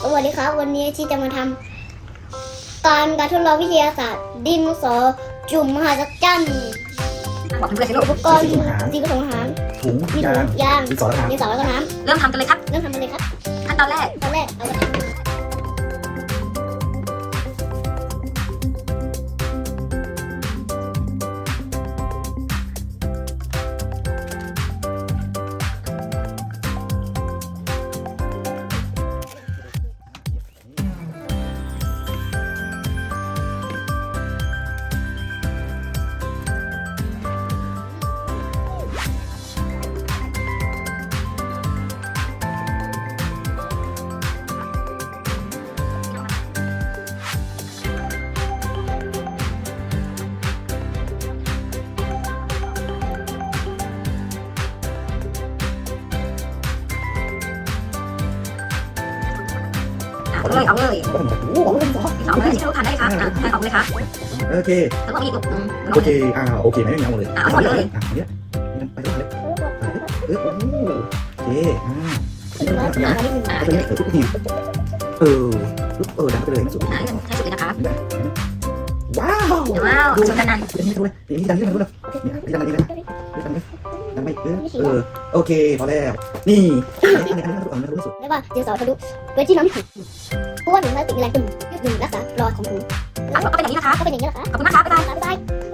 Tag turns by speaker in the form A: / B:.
A: สวัสดีครับ วันนี้ที่จะมาทำการการทดลองวิทยาศาสตร์ ดินสอจุ่มมหาจักรจันทร์
B: บอกเพื่อนๆสิลู
A: อุ
B: ก
A: ปกรณ์สีผสมอาหาร
C: ถุง
A: มี
C: ยา
A: ถุ
C: ง
A: งยาง
C: ดินสอแล้วครับ
A: ดินสอแล้วก็น้
B: เริ่มทำกันเลยครับำ
A: เริ่มทำกันเลยครับ
B: ขั้นตอนแรก
A: ตอนแรกเอากระถา
B: เอาเลยเอาเลย
C: โอ้โหดินสอ
B: สองเลยที่ลูกทานได้ครับอะทานออกเลยครับ
C: โอเค
B: แล้วก็มีลูกอืม
C: โอเคอ่าโอเคไหมไม่เอาเลย
B: เอาเลย
C: อะเนี้ยไปเลยเออโอเคอ่า
A: เอานิดนึง
C: เอาไปเลยทุกทีเออเออดังไปเลยนะสุด
B: อะให้สุดเลยนะครับ
C: ว้าว
B: ว้าวชมกันนะ
C: เดี๋ยวนี้ดูเลยนี้ดังนี้ดังนี้เลยดังนี้ดังนี้ดังนี้ดังไม่เออเออโอเคพอแล้วนี่ อันนี้อันนี้อันนี้อันนี้อันนี้สุด
A: แล้วว่าดินสอทะลุโดยที่น้ำไม่ถึงเพราะว่าหนูพลาสติกมีแรงดึงยืดหยุ่นรักษารอยของหนู
B: อะก็เป็นอย่างนี้นะครับ
A: ก็เป็นอย่างนี้แหละค่ะ
B: ขอบคุณมากครับบ๊ายบาย
A: บ๊ายบาย